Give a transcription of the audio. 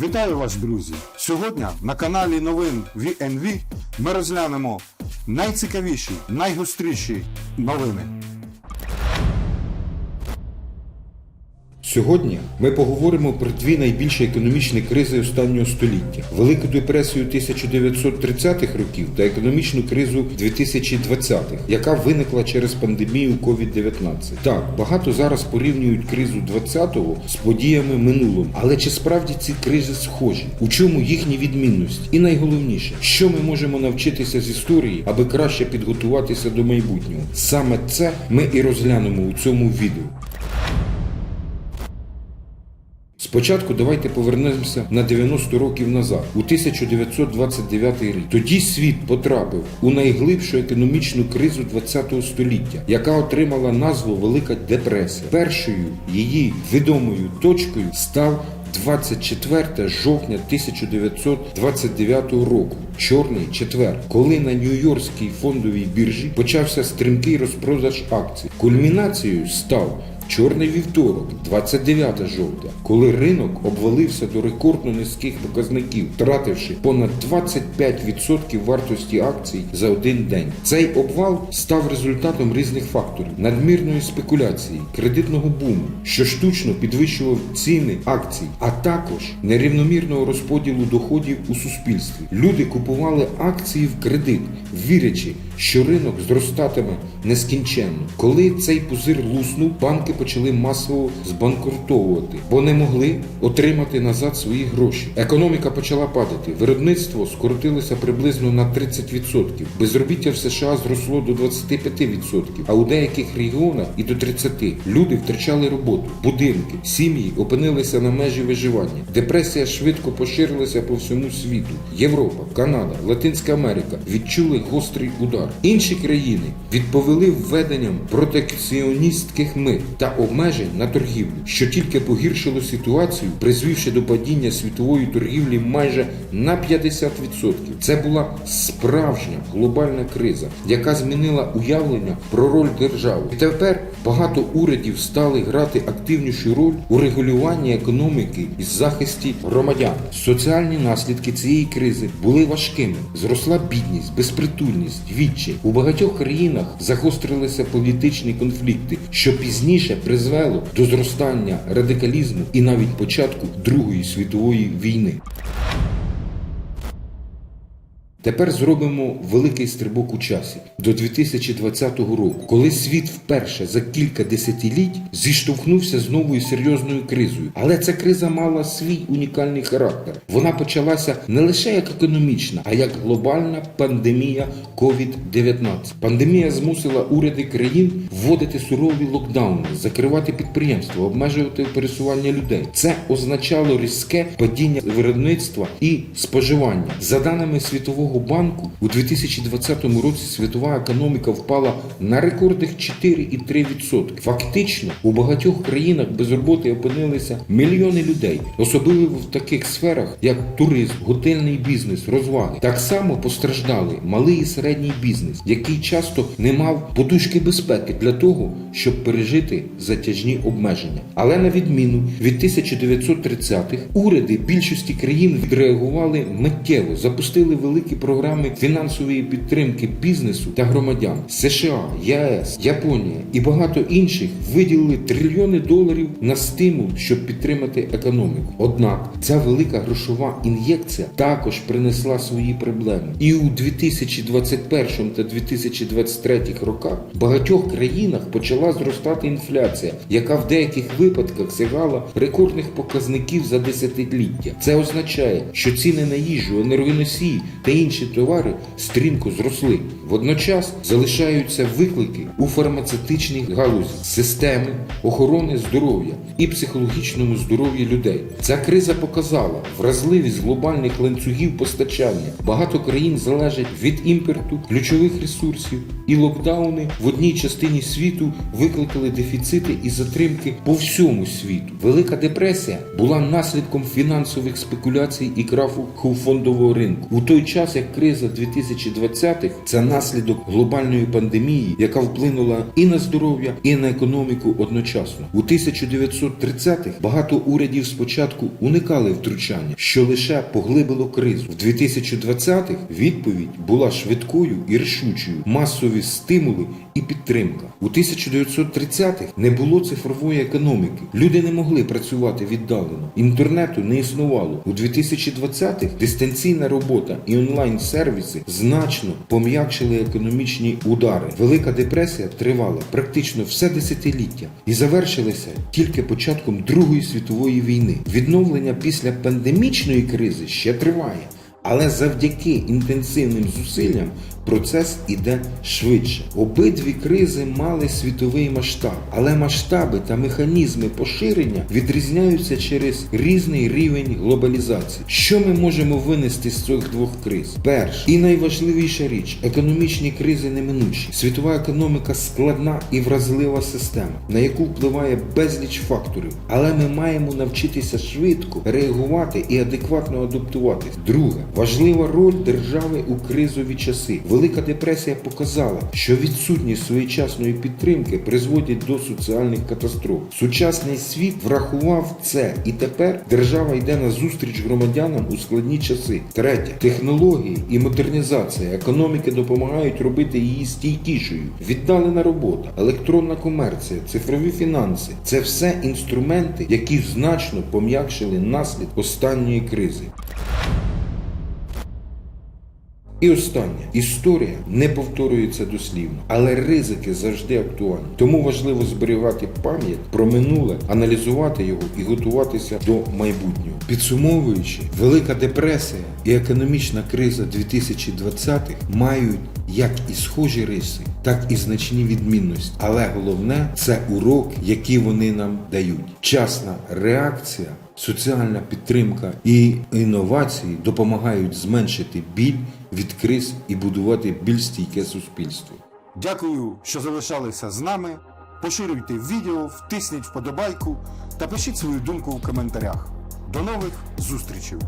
Вітаю вас, друзі! Сьогодні на каналі новин VNV ми розглянемо найцікавіші, найгостріші новини. Сьогодні ми поговоримо про дві найбільші економічні кризи останнього століття: Велику депресію 1930-х років та економічну кризу 2020-х, яка виникла через пандемію COVID-19. Так, багато зараз порівнюють кризу 20-го з подіями минулого, але чи справді ці кризи схожі? У чому їхні відмінності? І найголовніше, що ми можемо навчитися з історії, аби краще підготуватися до майбутнього? Саме це ми і розглянемо у цьому відео. Спочатку давайте повернемося на 90 років назад, у 1929 рік. Тоді світ потрапив у найглибшу економічну кризу ХХ століття, яка отримала назву Велика депресія. Першою її відомою точкою став 24 жовтня 1929 року, чорний четвер, коли на Нью-Йоркській фондовій біржі почався стрімкий розпродаж акцій. Кульмінацією став Чорний вівторок, 29 жовтня, коли ринок обвалився до рекордно низьких показників, втративши понад 25% вартості акцій за один день. Цей обвал став результатом різних факторів: надмірної спекуляції, кредитного буму, що штучно підвищував ціни акцій, а також нерівномірного розподілу доходів у суспільстві. Люди купували акції в кредит, вірячи, що ринок зростатиме нескінченно. Коли цей пузир луснув, банки почали масово збанкрутовувати, бо не могли отримати назад свої гроші. Економіка почала падати. Виробництво скоротилося приблизно на 30%. Безробіття в США зросло до 25%, а у деяких регіонах і до 30%. Люди втрачали роботу, будинки, сім'ї опинилися на межі виживання. Депресія швидко поширилася по всьому світу. Європа, Канада, Латинська Америка відчули гострий удар. Інші країни відповіли введенням протекціоністських мит та обмежень на торгівлю, що тільки погіршило ситуацію, призвівши до падіння світової торгівлі майже на 50%. Це була справжня глобальна криза, яка змінила уявлення про роль держави. І тепер багато урядів стали грати активнішу роль у регулюванні економіки і захисті громадян. Соціальні наслідки цієї кризи були важкими. Зросла бідність, безпритульність, відчай. У багатьох країнах загострилися політичні конфлікти, що пізніше призвело до зростання радикалізму і навіть початку Другої світової війни. Тепер зробимо великий стрибок у часі до 2020 року, коли світ вперше за кілька десятиліть зіштовхнувся з новою серйозною кризою. Але ця криза мала свій унікальний характер. Вона почалася не лише як економічна, а як глобальна пандемія COVID-19. Пандемія змусила уряди країн вводити сурові локдауни, закривати підприємства, обмежувати пересування людей. Це означало різке падіння виробництва і споживання. За даними світового банку, у 2020 році світова економіка впала на рекордних 4,3%. Фактично, у багатьох країнах без роботи опинилися мільйони людей, особливо в таких сферах, як туризм, готельний бізнес, розваги. Так само постраждали малий і середній бізнес, який часто не мав подушки безпеки для того, щоб пережити затяжні обмеження. Але на відміну від 1930-х, уряди більшості країн відреагували миттєво, запустили великі програми фінансової підтримки бізнесу та громадян. США, ЄС, Японія і багато інших виділили трильйони доларів на стимул, щоб підтримати економіку. Однак ця велика грошова ін'єкція також принесла свої проблеми. І у 2021 та 2023 роках в багатьох країнах почала зростати інфляція, яка в деяких випадках сягала рекордних показників за десятиліття. Це означає, що ціни на їжу, енергоносії та інші товари стрімко зросли. Водночас залишаються виклики у фармацевтичній галузі, системи охорони здоров'я і психологічному здоров'ю людей. Ця криза показала вразливість глобальних ланцюгів постачання. Багато країн залежать від імпорту ключових ресурсів, і локдауни в одній частині світу викликали дефіцити і затримки по всьому світу. Велика депресія була наслідком фінансових спекуляцій і краху фондового ринку. У той час, ця криза 2020-х – це наслідок глобальної пандемії, яка вплинула і на здоров'я, і на економіку одночасно. У 1930-х багато урядів спочатку уникали втручання, що лише поглибило кризу. В 2020-х відповідь була швидкою і рішучою, масові стимули і підтримка. У 1930-х не було цифрової економіки. Люди не могли працювати віддалено. Інтернету не існувало. У 2020-х дистанційна робота і онлайн-сервіси значно пом'якшили економічні удари. Велика депресія тривала практично все десятиліття і завершилася тільки початком Другої світової війни. Відновлення після пандемічної кризи ще триває. Але завдяки інтенсивним зусиллям процес іде швидше. Обидві кризи мали світовий масштаб, але масштаби та механізми поширення відрізняються через різний рівень глобалізації. Що ми можемо винести з цих двох криз? Перш і найважливіша річ економічні кризи неминучі. Світова економіка складна і вразлива система, на яку впливає безліч факторів. Але ми маємо навчитися швидко реагувати і адекватно адаптуватись. Друге, важлива роль держави у кризові часи. Велика депресія показала, що відсутність своєчасної підтримки призводить до соціальних катастроф. Сучасний світ врахував це, і тепер держава йде на зустріч громадянам у складні часи. Третє технології і модернізація економіки допомагають робити її стійкішою. Віддалена робота, електронна комерція, цифрові фінанси це все інструменти, які значно пом'якшили наслід останньої кризи. І останнє історія не повторюється дослівно, але ризики завжди актуальні. Тому важливо зберігати пам'ять про минуле, аналізувати його і готуватися до майбутнього. Підсумовуючи, велика депресія і економічна криза 2020-х мають як і схожі риси, так і значні відмінності. Але головне це урок, який вони нам дають. Часна реакція. Соціальна підтримка і інновації допомагають зменшити біль від криз і будувати більш стійке суспільство. Дякую, що залишалися з нами. Поширюйте відео, втисніть вподобайку та пишіть свою думку в коментарях. До нових зустрічей!